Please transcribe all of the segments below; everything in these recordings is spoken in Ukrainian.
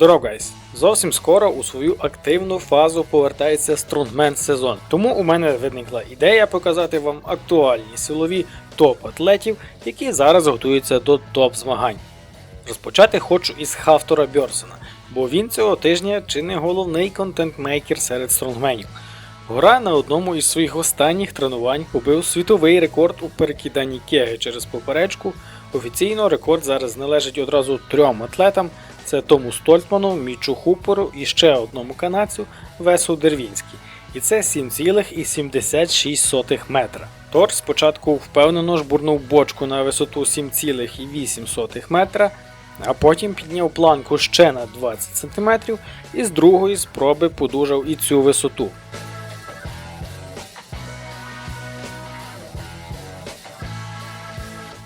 Здоров, гайс! Зовсім скоро у свою активну фазу повертається стронгмен сезон. Тому у мене виникла ідея показати вам актуальні силові топ-атлетів, які зараз готуються до топ-змагань. Розпочати хочу із Хафтора Бьорсона, бо він цього тижня чи не головний контент-мейкер серед стронгменів. Гора на одному із своїх останніх тренувань побив світовий рекорд у перекиданні кеги через поперечку. Офіційно рекорд зараз належить одразу трьом атлетам: це Тому Стольтману, Мічу Хуперу і ще одному канадцю Весу Дервінський. І це 7,76 метра. Тор спочатку впевнено жбурнув бочку на висоту 7,8 метра, а потім підняв планку ще на 20 см і з другої спроби подужав і цю висоту.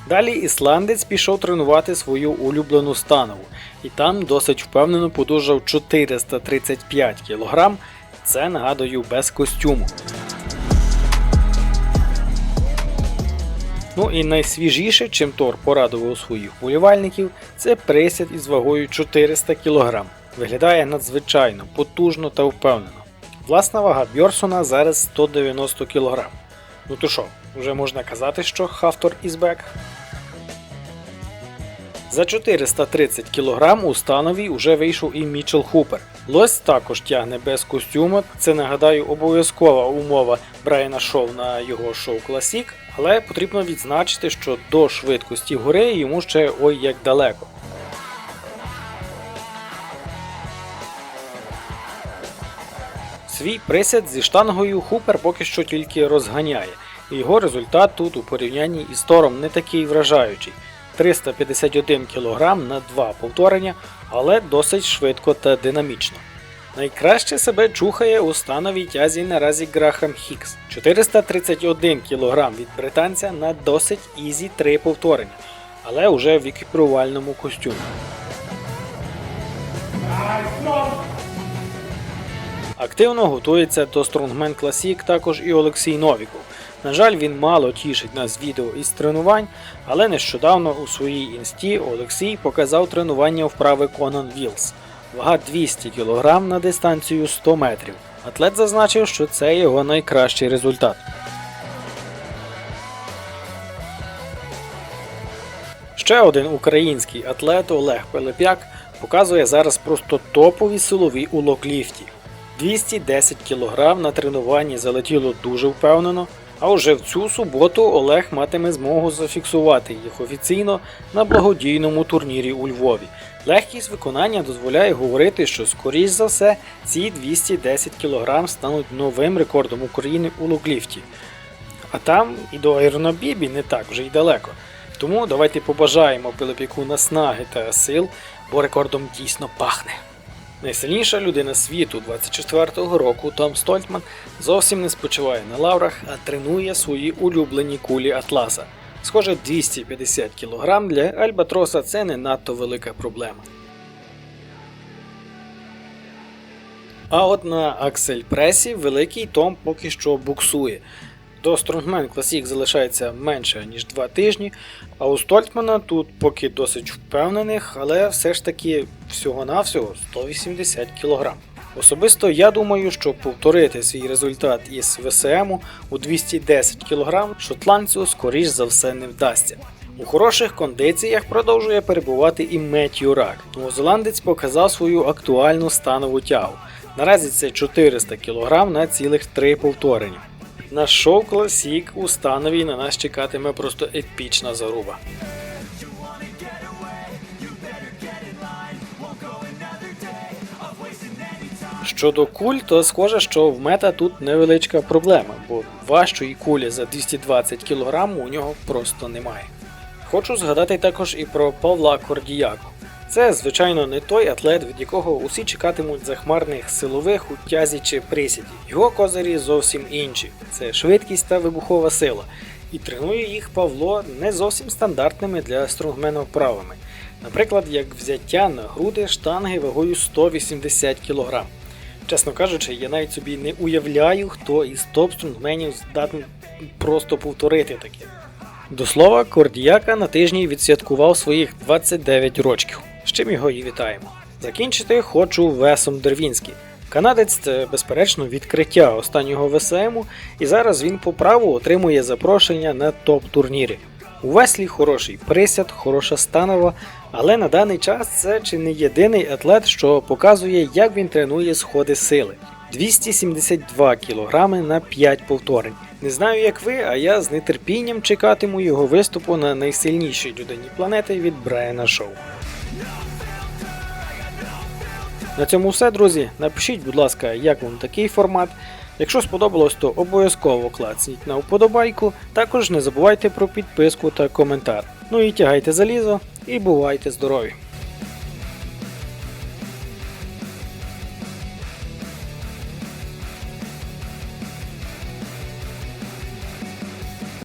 Далі ісландець пішов тренувати свою улюблену станову, і там досить впевнено подужав 435 кг. Це нагадую без костюму. Ну і найсвіжіше, чим Тор порадував своїх болівальників, це присяд із вагою 400 кг. Виглядає надзвичайно потужно та впевнено. Власна вага Бьорсона зараз 190 кг. Ну то що, вже можна казати, що Хафтор із бек? За 430 кг у становій уже вийшов і Мічел Хупер. Лось також тягне без костюму. Це нагадаю обов'язкова умова Брайана Шоу на його шоу Класік, але потрібно відзначити, що до швидкості гори йому ще ой як далеко. Свій присяд зі штангою Хупер поки що тільки розганяє, його результат тут у порівнянні із Тором не такий вражаючий. 351 кг на два повторення, але досить швидко та динамічно. Найкраще себе чухає у становій тязі наразі Грахам Хікс 431 кг від британця на досить ізі 3 повторення, але уже в екіпірувальному костюмі. Активно готується до Strongman Classic також і Олексій Новіков. На жаль, він мало тішить нас відео із тренувань, але нещодавно у своїй інсті Олексій показав тренування вправи Conan Wheels. Вага 200 кг на дистанцію 100 метрів. Атлет зазначив, що це його найкращий результат. Ще один український атлет Олег Пилип'як показує зараз просто топові силові у локліфті. 210 кг на тренуванні залетіло дуже впевнено, а вже в цю суботу Олег матиме змогу зафіксувати їх офіційно на благодійному турнірі у Львові. Легкість виконання дозволяє говорити, що скоріш за все ці 210 кг стануть новим рекордом України у локліфті. А там і до аеронобібі не так вже й далеко. Тому давайте побажаємо Пилипіку наснаги та сил, бо рекордом дійсно пахне. Найсильніша людина світу 24-го року Том Стольтман зовсім не спочиває на лаврах, а тренує свої улюблені кулі Атласа. Схоже, 250 кг для Альбатроса це не надто велика проблема. А от на Аксель Пресі великий Том поки що буксує. До Strongman Classic залишається менше ніж 2 тижні, а у Стольтмана тут поки досить впевнених, але все ж таки всього-навсього 180 кг. Особисто я думаю, що повторити свій результат із ВСМ у 210 кг шотландцю скоріш за все не вдасться. У хороших кондиціях продовжує перебувати і Меттью Рак. Новозеландець показав свою актуальну станову тягу. Наразі це 400 кг на цілих 3 повторення. На шоу Класік у станові на нас чекатиме просто епічна заруба. Щодо куль, то схоже, що в мета тут невеличка проблема, бо важчої кулі за 220 кг у нього просто немає. Хочу згадати також і про Павла Кордіяку. Це, звичайно, не той атлет, від якого усі чекатимуть захмарних силових у тязі чи присіді. Його козирі зовсім інші: це швидкість та вибухова сила. І тренує їх Павло не зовсім стандартними для стронгмена вправами. Наприклад, як взяття на груди штанги вагою 180 кг. Чесно кажучи, я навіть собі не уявляю, хто із топ-стронгменів здатний просто повторити таке. До слова, Кордіяка на тижні відсвяткував своїх 29 рочків, чим його і вітаємо. Закінчити хочу Весом Дервінський. Канадець це безперечно відкриття останнього ВСМу, і зараз він по праву отримує запрошення на топ-турніри. У веслі хороший присяд, хороша станова, але на даний час це чи не єдиний атлет, що показує, як він тренує сходи сили. 272 кг на 5 повторень. Не знаю, як ви, а я з нетерпінням чекатиму його виступу на найсильнішій людині планети від Брайана Шоу. На цьому все, друзі. Напишіть, будь ласка, як вам такий формат. Якщо сподобалось, то обов'язково клацніть на вподобайку. Також не забувайте про підписку та коментар. Ну і тягайте залізо і бувайте здорові!